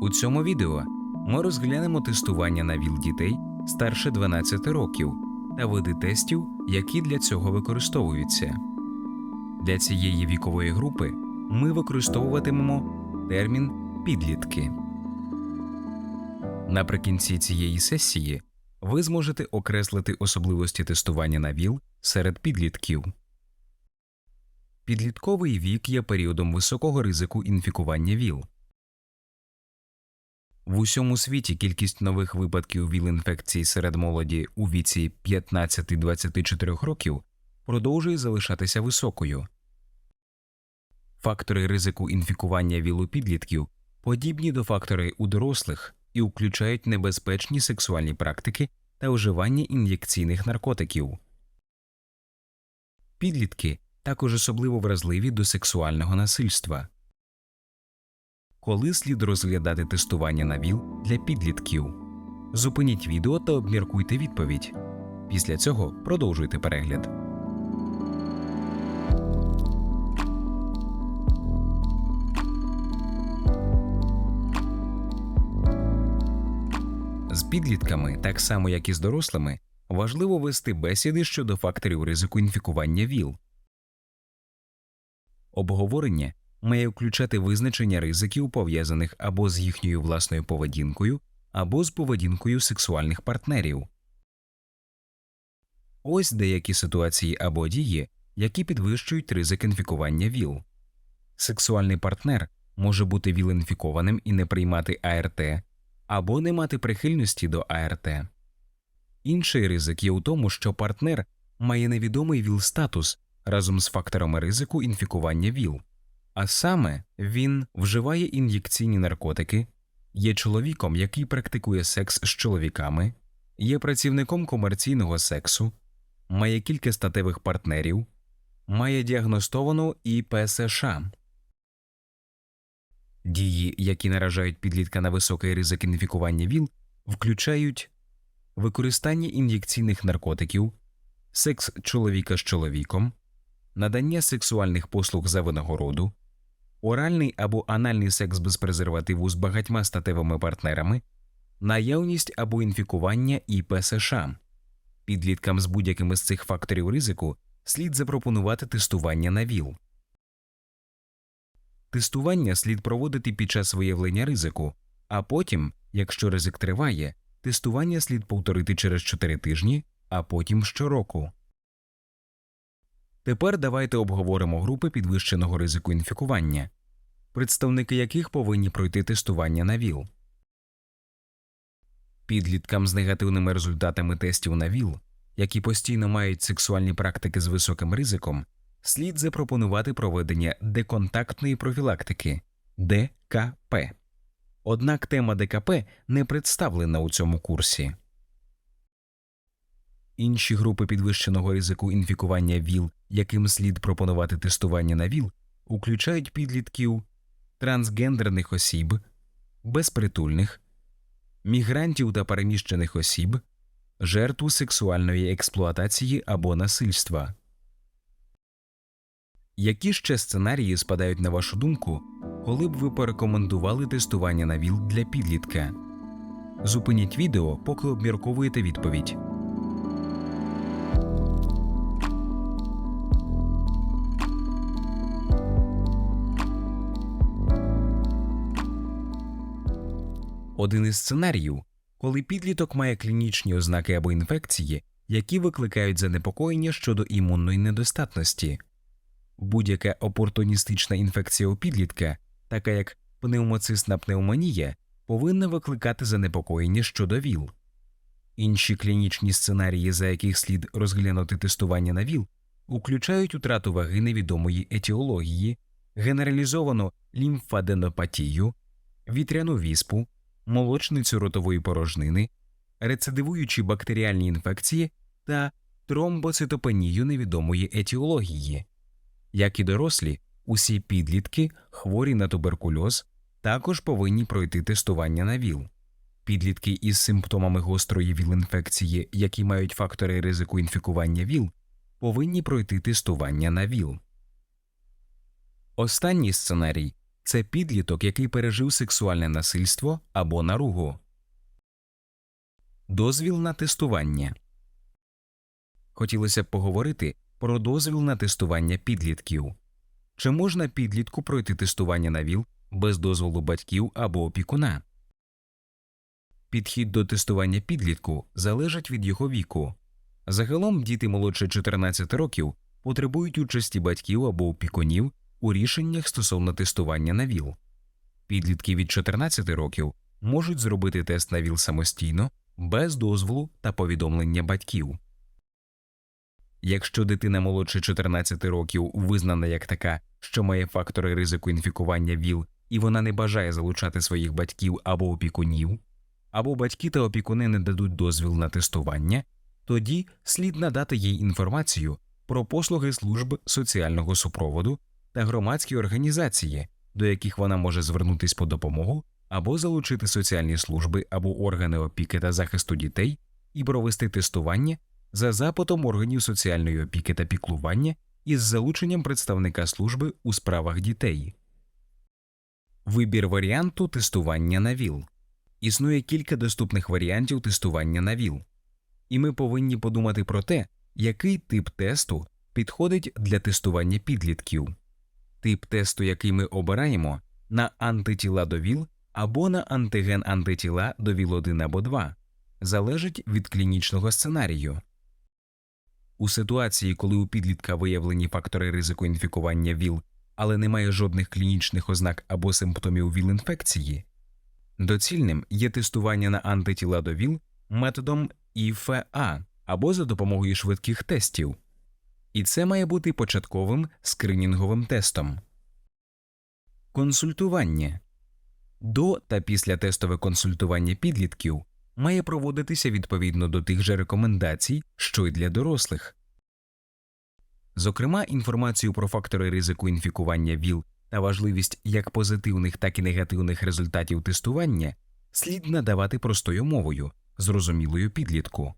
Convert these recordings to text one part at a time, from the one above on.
У цьому відео ми розглянемо тестування на ВІЛ дітей старше 12 років та види тестів, які для цього використовуються. Для цієї вікової групи ми використовуватимемо термін підлітки. Наприкінці цієї сесії ви зможете окреслити особливості тестування на ВІЛ серед підлітків. Підлітковий вік є періодом високого ризику інфікування ВІЛ. В усьому світі кількість нових випадків ВІЛ-інфекцій серед молоді у віці 15-24 років продовжує залишатися високою. Фактори ризику інфікування ВІЛ у підлітків подібні до фактори у дорослих і включають небезпечні сексуальні практики та вживання ін'єкційних наркотиків. Підлітки також особливо вразливі до сексуального насильства. Коли слід розглядати тестування на ВІЛ для підлітків. Зупиніть відео та обміркуйте відповідь. Після цього продовжуйте перегляд. З підлітками, так само як і з дорослими, важливо вести бесіди щодо факторів ризику інфікування ВІЛ. Обговорення має включати визначення ризиків, пов'язаних або з їхньою власною поведінкою, або з поведінкою сексуальних партнерів. Ось деякі ситуації або дії, які підвищують ризик інфікування ВІЛ. Сексуальний партнер може бути ВІЛ-інфікованим і не приймати АРТ, або не мати прихильності до АРТ. Інший ризик є у тому, що партнер має невідомий ВІЛ-статус разом з факторами ризику інфікування ВІЛ. А саме він вживає ін'єкційні наркотики, є чоловіком, який практикує секс з чоловіками, є працівником комерційного сексу, має кілька статевих партнерів, має діагностовану ІПСШ. Дії, які наражають підлітка на високий ризик інфікування ВІЛ, включають використання ін'єкційних наркотиків, секс чоловіка з чоловіком, надання сексуальних послуг за винагороду, оральний або анальний секс без презервативу з багатьма статевими партнерами, наявність або інфікування ІПСШ. Підліткам з будь-якими з цих факторів ризику слід запропонувати тестування на ВІЛ. Тестування слід проводити під час виявлення ризику, а потім, якщо ризик триває, тестування слід повторити через 4 тижні, а потім щороку. Тепер давайте обговоримо групи підвищеного ризику інфікування, представники яких повинні пройти тестування на ВІЛ. Підліткам з негативними результатами тестів на ВІЛ, які постійно мають сексуальні практики з високим ризиком, слід запропонувати проведення деконтактної профілактики ДКП. Однак тема ДКП не представлена у цьому курсі. Інші групи підвищеного ризику інфікування ВІЛ, яким слід пропонувати тестування на ВІЛ, включають підлітків трансгендерних осіб, безпритульних, мігрантів та переміщених осіб, жертв сексуальної експлуатації або насильства. Які ще сценарії спадають на вашу думку, коли б ви порекомендували тестування на ВІЛ для підлітка? Зупиніть відео, поки обмірковуєте відповідь. Один із сценаріїв, коли підліток має клінічні ознаки або інфекції, які викликають занепокоєння щодо імунної недостатності. Будь-яка опортуністична інфекція у підлітка, така як пневмоцисна пневмонія, повинна викликати занепокоєння щодо ВІЛ. Інші клінічні сценарії, за яких слід розглянути тестування на ВІЛ, включають утрату ваги невідомої етіології, генералізовану лімфаденопатію, вітряну віспу, молочницю ротової порожнини, рецидивуючі бактеріальні інфекції та тромбоцитопенію невідомої етіології. Як і дорослі, усі підлітки, хворі на туберкульоз, також повинні пройти тестування на ВІЛ. Підлітки із симптомами гострої ВІЛ-інфекції, які мають фактори ризику інфікування ВІЛ, повинні пройти тестування на ВІЛ. Останній сценарій це підліток, який пережив сексуальне насильство або наругу. Дозвіл на тестування. Хотілося б поговорити про дозвіл на тестування підлітків. Чи можна підлітку пройти тестування на ВІЛ без дозволу батьків або опікуна? Підхід до тестування підлітку залежить від його віку. Загалом діти молодше 14 років потребують участі батьків або опікунів у рішеннях стосовно тестування на ВІЛ. Підлітки від 14 років можуть зробити тест на ВІЛ самостійно без дозволу та повідомлення батьків. Якщо дитина молодше 14 років визнана як така, що має фактори ризику інфікування ВІЛ, і вона не бажає залучати своїх батьків або опікунів, або батьки та опікуни не дадуть дозвіл на тестування, тоді слід надати їй інформацію про послуги служб соціального супроводу та громадські організації, до яких вона може звернутися по допомогу або залучити соціальні служби або органи опіки та захисту дітей і провести тестування за запитом органів соціальної опіки та піклування із залученням представника служби у справах дітей. Вибір варіанту тестування на ВІЛ. Існує кілька доступних варіантів тестування на ВІЛ, і ми повинні подумати про те, який тип тесту підходить для тестування підлітків. Тип тесту, який ми обираємо, на антитіла до ВІЛ або на антиген антитіла до ВІЛ-1 або 2, залежить від клінічного сценарію. У ситуації, коли у підлітка виявлені фактори ризику інфікування ВІЛ, але немає жодних клінічних ознак або симптомів ВІЛ-інфекції, доцільним є тестування на антитіла до ВІЛ методом ІФА або за допомогою швидких тестів. І це має бути початковим скринінговим тестом. Консультування до та після тестове консультування підлітків має проводитися відповідно до тих же рекомендацій, що й для дорослих. Зокрема, інформацію про фактори ризику інфікування ВІЛ та важливість як позитивних, так і негативних результатів тестування слід надавати простою мовою, зрозумілою підлітку.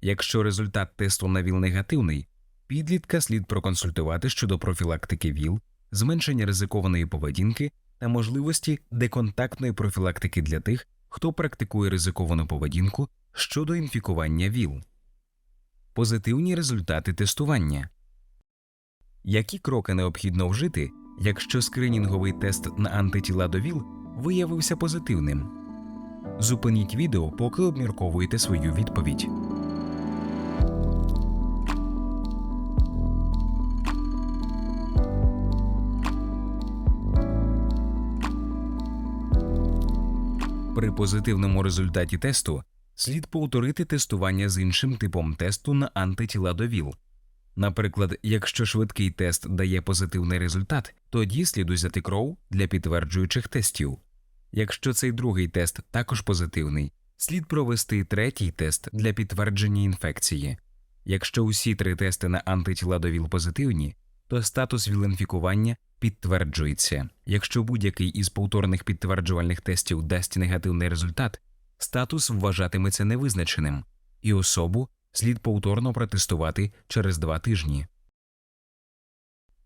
Якщо результат тесту на ВІЛ негативний, підлітка слід проконсультувати щодо профілактики ВІЛ, зменшення ризикованої поведінки та можливості деконтактної профілактики для тих, хто практикує ризиковану поведінку щодо інфікування ВІЛ. Позитивні результати тестування. Які кроки необхідно вжити, якщо скринінговий тест на антитіла до ВІЛ виявився позитивним? Зупиніть відео, поки обмірковуєте свою відповідь. При позитивному результаті тесту слід повторити тестування з іншим типом тесту на антитіла до ВІЛ. Наприклад, якщо швидкий тест дає позитивний результат, тоді слід узяти кров для підтверджуючих тестів. Якщо цей другий тест також позитивний, слід провести третій тест для підтвердження інфекції. Якщо усі три тести на антитіла до ВІЛ позитивні, то статус ВІЛ-інфікування підтверджується. Якщо будь-який із повторних підтверджувальних тестів дасть негативний результат, статус вважатиметься невизначеним, і особу слід повторно протестувати через два тижні.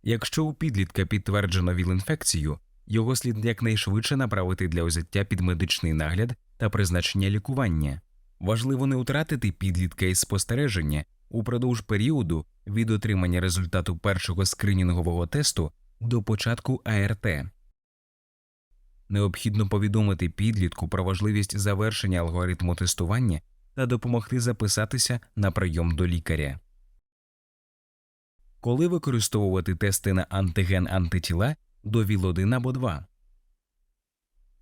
Якщо у підлітка підтверджено ВІЛ-інфекцію, його слід якнайшвидше направити для узяття під медичний нагляд та призначення лікування. Важливо не втратити підлітка із спостереження упродовж періоду від отримання результату першого скринінгового тесту до початку АРТ. Необхідно повідомити підлітку про важливість завершення алгоритму тестування та допомогти записатися на прийом до лікаря. Коли використовувати тести на антиген антитіла до ВІЛ-1 або 2?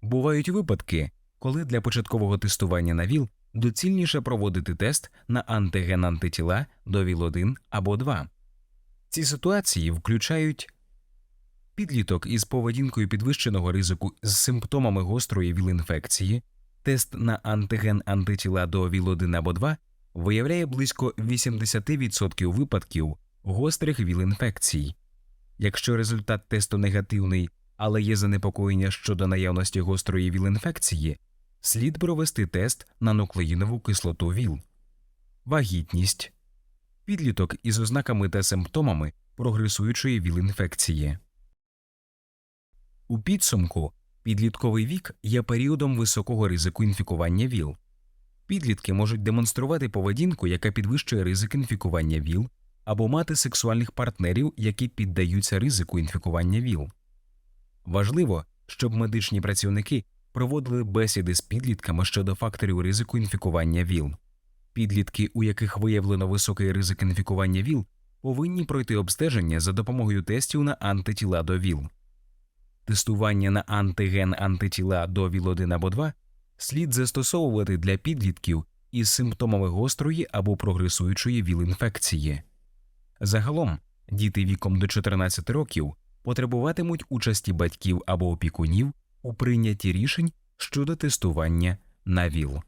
Бувають випадки, коли для початкового тестування на ВІЛ доцільніше проводити тест на антиген антитіла до ВІЛ-1 або 2. Ці ситуації включають підліток із поведінкою підвищеного ризику з симптомами гострої ВІЛ-інфекції, тест на антиген антитіла до ВІЛ-1 або 2 виявляє близько 80% випадків гострих ВІЛ-інфекцій. Якщо результат тесту негативний, але є занепокоєння щодо наявності гострої ВІЛ-інфекції, слід провести тест на нуклеїнову кислоту ВІЛ. Вагітність підліток із ознаками та симптомами прогресуючої ВІЛ-інфекції. У підсумку підлітковий вік є періодом високого ризику інфікування ВІЛ. Підлітки можуть демонструвати поведінку, яка підвищує ризик інфікування ВІЛ, або мати сексуальних партнерів, які піддаються ризику інфікування ВІЛ. Важливо, щоб медичні працівники проводили бесіди з підлітками щодо факторів ризику інфікування ВІЛ. Підлітки, у яких виявлено високий ризик інфікування ВІЛ, повинні пройти обстеження за допомогою тестів на антитіла до ВІЛ. Тестування на антиген антитіла до ВІЛ-1 або 2 слід застосовувати для підлітків із симптомами гострої або прогресуючої ВІЛ-інфекції. Загалом, діти віком до 14 років потребуватимуть участі батьків або опікунів у прийнятті рішень щодо тестування на ВІЛ.